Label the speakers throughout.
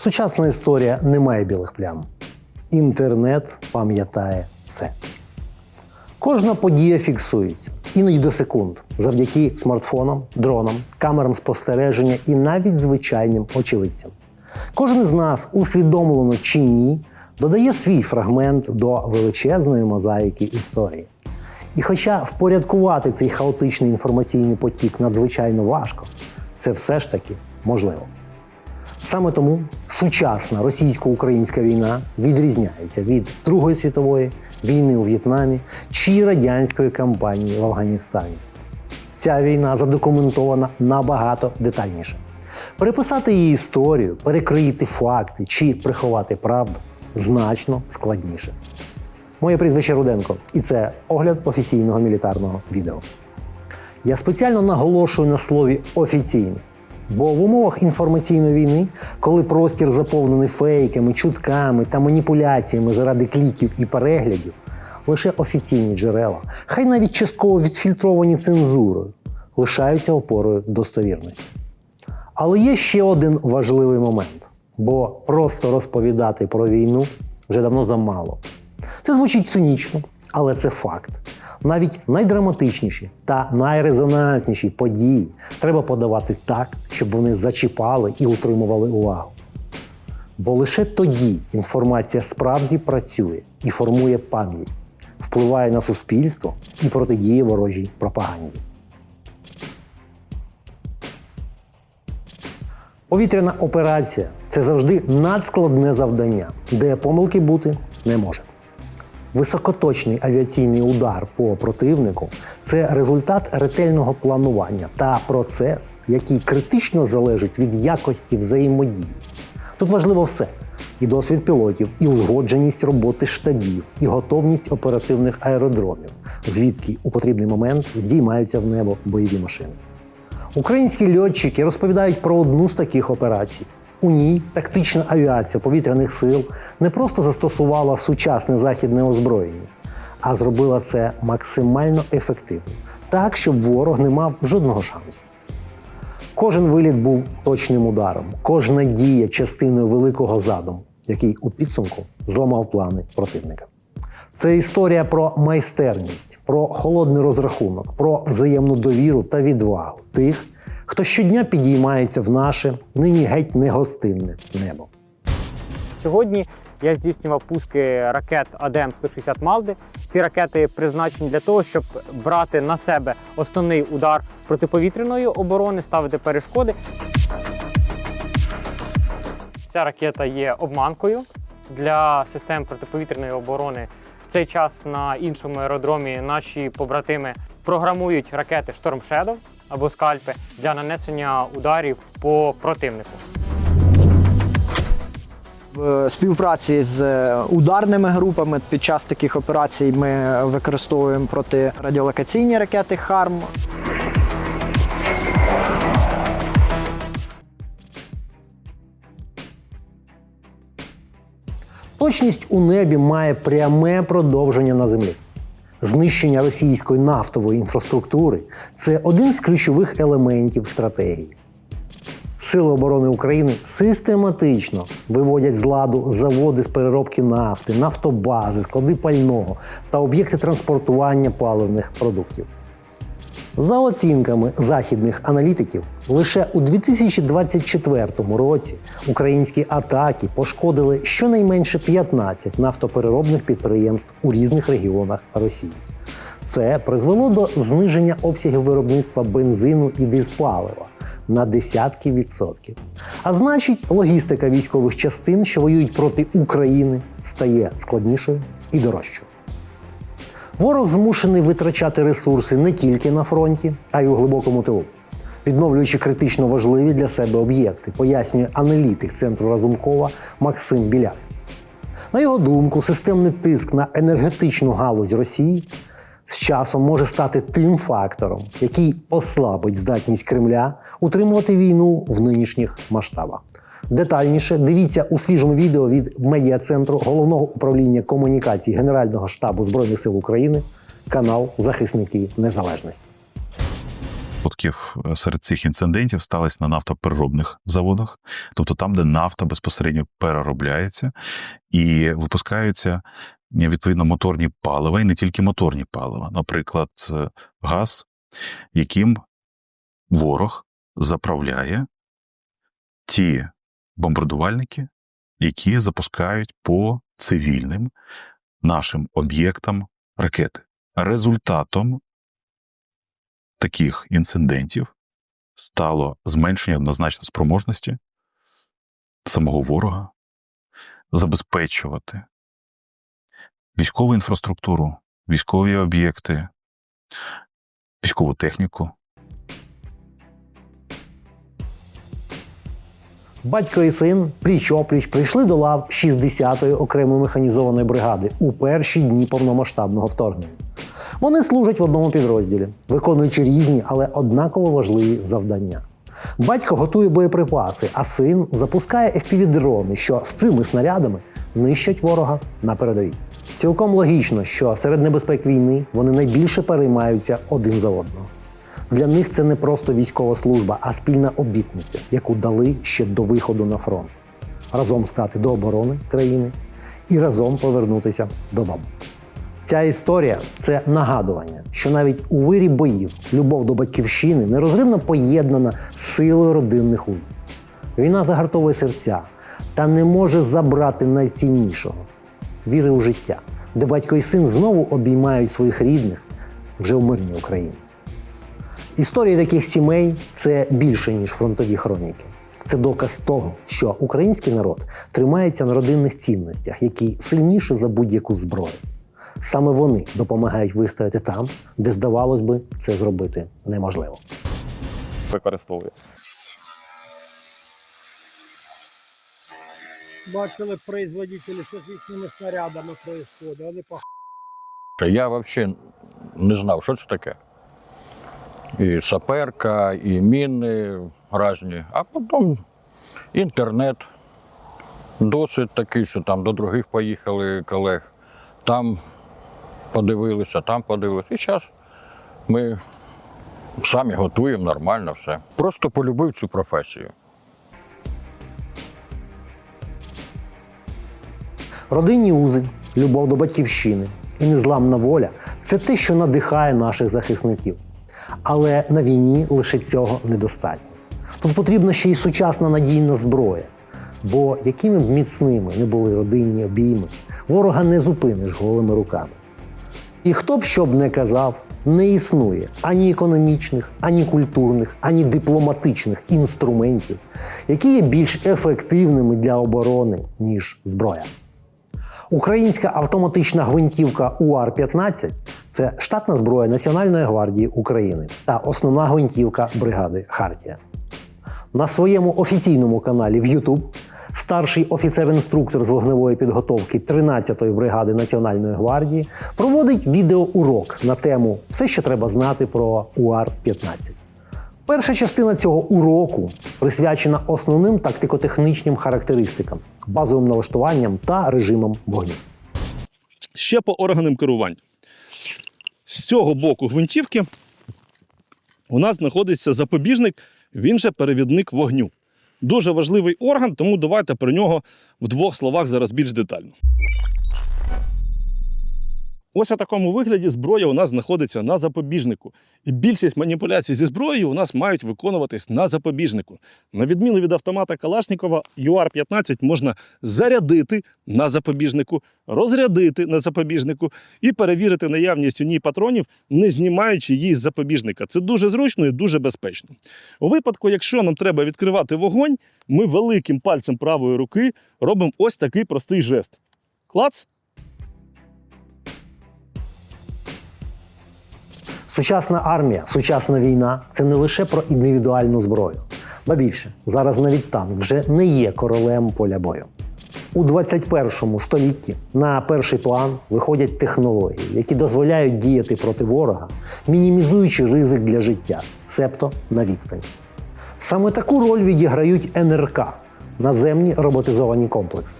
Speaker 1: Сучасна історія не має білих плям. Інтернет пам'ятає все. Кожна подія фіксується, іноді до секунд, завдяки смартфонам, дронам, камерам спостереження і навіть звичайним очевидцям. Кожен з нас, усвідомлено чи ні, додає свій фрагмент до величезної мозаїки історії. І хоча впорядкувати цей хаотичний інформаційний потік надзвичайно важко, це все ж таки можливо. Саме тому сучасна російсько-українська війна відрізняється від Другої світової, війни у В'єтнамі чи радянської кампанії в Афганістані. Ця війна задокументована набагато детальніше. Переписати її історію, перекрити факти чи приховати правду значно складніше. Моє прізвище Руденко, і це огляд офіційного мілітарного відео. Я спеціально наголошую на слові офіційне, бо в умовах інформаційної війни, коли простір заповнений фейками, чутками та маніпуляціями заради кліків і переглядів, лише офіційні джерела, хай навіть частково відфільтровані цензурою, лишаються опорою достовірності. Але є ще один важливий момент, бо просто розповідати про війну вже давно замало. Це звучить цинічно, але це факт. Навіть найдраматичніші та найрезонансніші події треба подавати так, щоб вони зачіпали і утримували увагу. Бо лише тоді інформація справді працює і формує пам'ять, впливає на суспільство і протидіє ворожій пропаганді. Повітряна операція це завжди надскладне завдання, де помилки бути не може. Високоточний авіаційний удар по противнику це результат ретельного планування та процес, який критично залежить від якості взаємодії. Тут важливо все: і досвід пілотів, і узгодженість роботи штабів, і готовність оперативних аеродромів, звідки у потрібний момент здіймаються в небо бойові машини. Українські льотчики розповідають про одну з таких операцій. У ній тактична авіація повітряних сил не просто застосувала сучасне західне озброєння, а зробила це максимально ефективно, так, щоб ворог не мав жодного шансу. Кожен виліт був точним ударом, кожна дія частиною великого задуму, який у підсумку зламав плани противника. Це історія про майстерність, про холодний розрахунок, про взаємну довіру та відвагу тих, хто щодня підіймається в наше нині геть негостинне небо.
Speaker 2: Сьогодні я здійснював пуски ракет АДМ-160 Малди. Ці ракети призначені для того, щоб брати на себе основний удар протиповітряної оборони, ставити перешкоди. Ця ракета є обманкою для систем протиповітряної оборони. В цей час на іншому аеродромі наші побратими програмують ракети Storm Shadow або скальпи для нанесення ударів по противнику.
Speaker 3: В співпраці з е, ударними групами під час таких операцій ми використовуємо протирадіолокаційні ракети ХАРМ.
Speaker 1: Точність у небі має пряме продовження на землі. Знищення російської нафтової інфраструктури це один з ключових елементів стратегії. Сили оборони України систематично виводять з ладу заводи з переробки нафти, нафтобази, склади пального та об'єкти транспортування паливних продуктів. За оцінками західних аналітиків, лише у 2024 році українські атаки пошкодили щонайменше 15 нафтопереробних підприємств у різних регіонах Росії. Це призвело до зниження обсягів виробництва бензину і дизпалива на десятки відсотків. А значить, логістика військових частин, що воюють проти України, стає складнішою і дорожчою. Ворог змушений витрачати ресурси не тільки на фронті, а й у глибокому тилу, відновлюючи критично важливі для себе об'єкти, пояснює аналітик центру Разумкова Максим Білявський. На його думку, системний тиск на енергетичну галузь Росії з часом може стати тим фактором, який послабить здатність Кремля утримувати війну в нинішніх масштабах. Детальніше дивіться у свіжому відео від медіа-центру головного управління комунікацій Генерального штабу Збройних сил України, канал Захисники Незалежності.
Speaker 4: Е, серед цих інцидентів сталося на нафтопереробних заводах, тобто там, де нафта безпосередньо переробляється і випускаються е, відповідно моторні палива, і не тільки моторні палива, наприклад, е, газ, яким ворог заправляє ті бомбардувальники, які запускають по цивільним нашим об'єктам ракети. Результатом таких інцидентів стало зменшення однозначно спроможності самого ворога забезпечувати військову інфраструктуру, військові об'єкти, військову техніку.
Speaker 1: Батько і син пліч-опліч прийшли до лав 60-ї окремої механізованої бригади у перші дні повномасштабного вторгнення. Вони служать в одному підрозділі, виконуючи різні, але однаково важливі завдання. Батько готує боєприпаси, а син запускає FPV-дрони, що з цими снарядами нищать ворога на передовій. Цілком логічно, що серед небезпек війни вони найбільше переймаються один за одного. Для них це не просто військова служба, а спільна обітниця, яку дали ще до виходу на фронт. Разом стати до оборони країни і разом повернутися додому. Ця історія це нагадування, що навіть у вирі боїв любов до батьківщини нерозривно поєднана з силою родинних уз. Війна загартовує серця та не може забрати найціннішого віри у життя, де батько і син знову обіймають своїх рідних вже в мирній Україні. Історії таких сімей це більше, ніж фронтові хроніки. Це доказ того, що український народ тримається на родинних цінностях, які сильніші за будь-яку зброю. Саме вони допомагають вистояти там, де, здавалось би, це зробити неможливо.
Speaker 5: використовує.
Speaker 6: бачили производителі, що з їхніми снарядами происходить. Вони по
Speaker 7: Я взагалі не знав, що це таке. І саперка, і міни різні. А потім інтернет. Досвід такий, що там до других поїхали колег. Там подивилися, там подивилися. І зараз ми самі готуємо нормально все. Просто полюбив цю професію.
Speaker 1: Родинні узи, любов до батьківщини і незламна воля це те, що надихає наших захисників. Але на війні лише цього недостатньо. Тут потрібна ще й сучасна надійна зброя. Бо якими б міцними не були родинні обійми, ворога не зупиниш голими руками. І хто б що б не казав, не існує ані економічних, ані культурних, ані дипломатичних інструментів, які є більш ефективними для оборони, ніж зброя. Українська автоматична гвинтівка УАР-15 це штатна зброя Національної гвардії України та основна гвинтівка бригади Хартія. На своєму офіційному каналі в YouTube старший офіцер-інструктор з вогневої підготовки 13-ї бригади Національної гвардії проводить відеоурок на тему Все, що треба знати про УАР-15. Перша частина цього уроку присвячена основним тактико-технічним характеристикам, базовим налаштуванням та режимам вогню.
Speaker 5: Ще по органам керування. З цього боку гвинтівки у нас знаходиться запобіжник, він же перевідник вогню. Дуже важливий орган, тому давайте про нього в двох словах зараз більш детально. Ось у такому вигляді зброя у нас знаходиться на запобіжнику. І більшість маніпуляцій зі зброєю у нас мають виконуватись на запобіжнику. На відміну від автомата Калашникова, UR-15 можна зарядити на запобіжнику, розрядити на запобіжнику і перевірити наявність у ній патронів, не знімаючи її з запобіжника. Це дуже зручно і дуже безпечно. У випадку, якщо нам треба відкривати вогонь, ми великим пальцем правої руки робимо ось такий простий жест. Клац.
Speaker 1: Сучасна армія, сучасна війна це не лише про індивідуальну зброю. Ба більше, зараз навіть танк вже не є королем поля бою. У 21 столітті на перший план виходять технології, які дозволяють діяти проти ворога, мінімізуючи ризик для життя, себто на відстані. Саме таку роль відіграють НРК наземні роботизовані комплекси.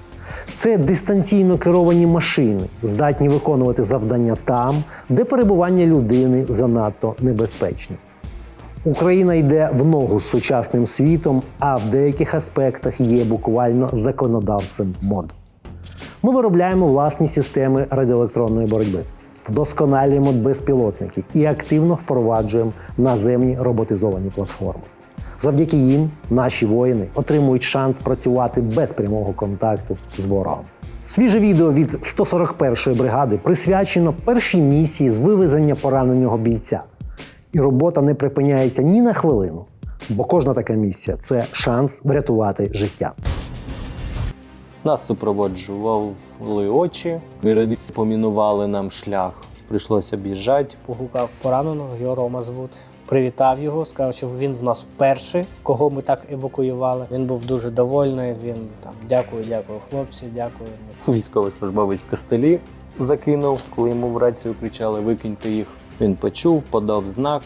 Speaker 1: Це дистанційно керовані машини, здатні виконувати завдання там, де перебування людини занадто небезпечне. Україна йде в ногу з сучасним світом, а в деяких аспектах є буквально законодавцем мод. Ми виробляємо власні системи радіоелектронної боротьби, вдосконалюємо безпілотники і активно впроваджуємо наземні роботизовані платформи. Завдяки їм наші воїни отримують шанс працювати без прямого контакту з ворогом. Свіже відео від 141-ї бригади присвячено першій місії з вивезення пораненого бійця. І робота не припиняється ні на хвилину, бо кожна така місія це шанс врятувати життя.
Speaker 8: Нас супроводжували очі, помінували нам шлях. Прийшлося об'їжджати.
Speaker 9: погукав пораненого, його Рома звуть. Привітав його, сказав, що він в нас вперше, кого ми так евакуювали. Він був дуже довольний. Він там дякую, дякую, хлопці, дякую.
Speaker 8: Військовослужбовець костелі закинув, коли йому в рацію кричали Викиньте їх. Він почув, подав знак,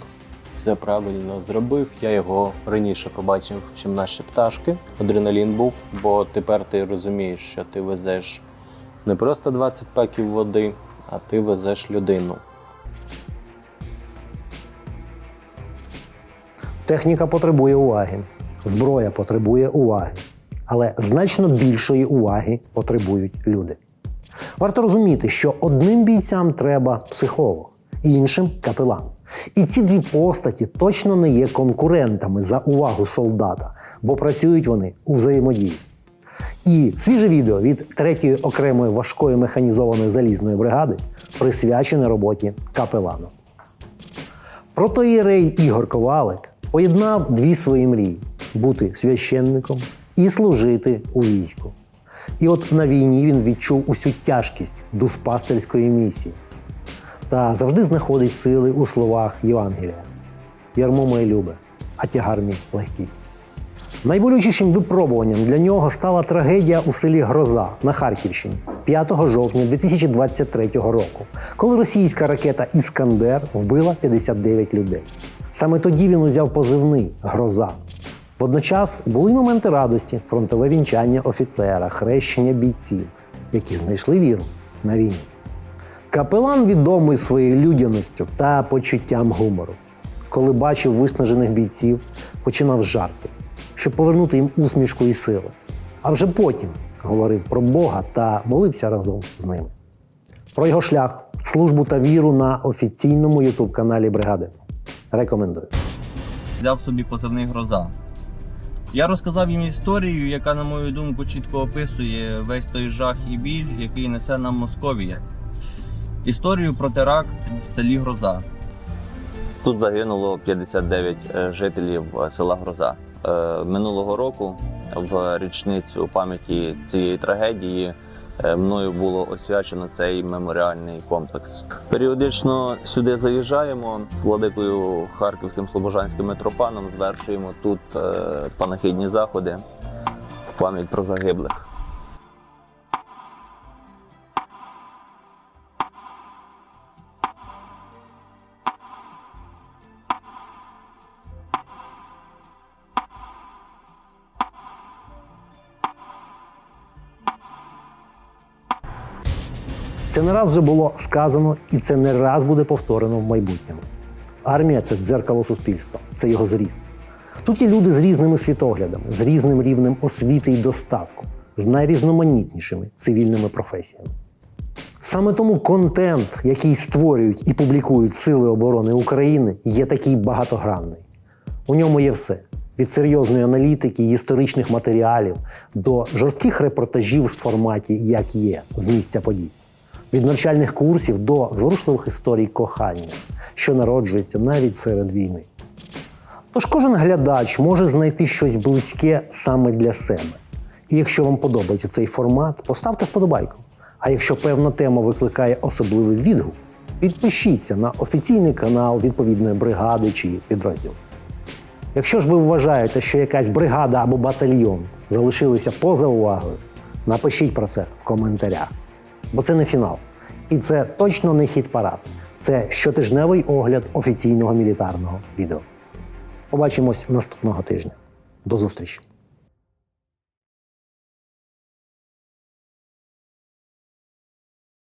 Speaker 8: все правильно зробив. Я його раніше побачив, чим наші пташки. Адреналін був, бо тепер ти розумієш, що ти везеш не просто 20 паків води, а ти везеш людину.
Speaker 1: Техніка потребує уваги, зброя потребує уваги, але значно більшої уваги потребують люди. Варто розуміти, що одним бійцям треба психолог, іншим капелан. І ці дві постаті точно не є конкурентами за увагу солдата, бо працюють вони у взаємодії. І свіже відео від 3-ї окремої важкої механізованої залізної бригади присвячене роботі капелану. Протоїрей Ігор Ковалик поєднав дві свої мрії бути священником і служити у війську. І от на війні він відчув усю тяжкість дуспастерської місії та завжди знаходить сили у словах Євангелія. Ярмо моє любе, а тягар мій легкий. Найболючішим випробуванням для нього стала трагедія у селі Гроза на Харківщині 5 жовтня 2023 року, коли російська ракета Іскандер вбила 59 людей. Саме тоді він узяв позивний Гроза. Водночас були моменти радості, фронтове вінчання офіцера, хрещення бійців, які знайшли віру на війні. Капелан відомий своєю людяністю та почуттям гумору. Коли бачив виснажених бійців, починав з жартів, щоб повернути їм усмішку і сили. А вже потім говорив про Бога та молився разом з ними. Про його шлях, службу та віру на офіційному ютуб-каналі Бригади. Рекомендую.
Speaker 10: взяв собі позивний гроза. Я розказав їм історію, яка, на мою думку, чітко описує весь той жах і біль, який несе нам Московія. Історію про теракт в селі Гроза. Тут загинуло 59 е, жителів е, села Гроза. Е, Минулого року, в річницю пам'яті цієї трагедії, е, мною було освячено цей меморіальний комплекс. Періодично сюди заїжджаємо з владикою Харківським Слобожанським митрофаном, звершуємо тут панахідні заходи в пам'ять про загиблих.
Speaker 1: Це не раз вже було сказано, і це не раз буде повторено в майбутньому. Армія це дзеркало суспільства, це його зріз. Тут є люди з різними світоглядами, з різним рівнем освіти і достатку, з найрізноманітнішими цивільними професіями. Саме тому контент, який створюють і публікують Сили оборони України, є такий багатогранний. У ньому є все: від серйозної аналітики, історичних матеріалів до жорстких репортажів в форматі як є з місця подій від навчальних курсів до зворушливих історій кохання, що народжується навіть серед війни. Тож кожен глядач може знайти щось близьке саме для себе. І якщо вам подобається цей формат, поставте вподобайку. А якщо певна тема викликає особливий відгук, підпишіться на офіційний канал відповідної бригади чи підрозділу. Якщо ж ви вважаєте, що якась бригада або батальйон залишилися поза увагою, напишіть про це в коментарях. Бо це не фінал. І це точно не хіт парад. Це щотижневий огляд офіційного мілітарного відео. Побачимось наступного тижня. До зустрічі!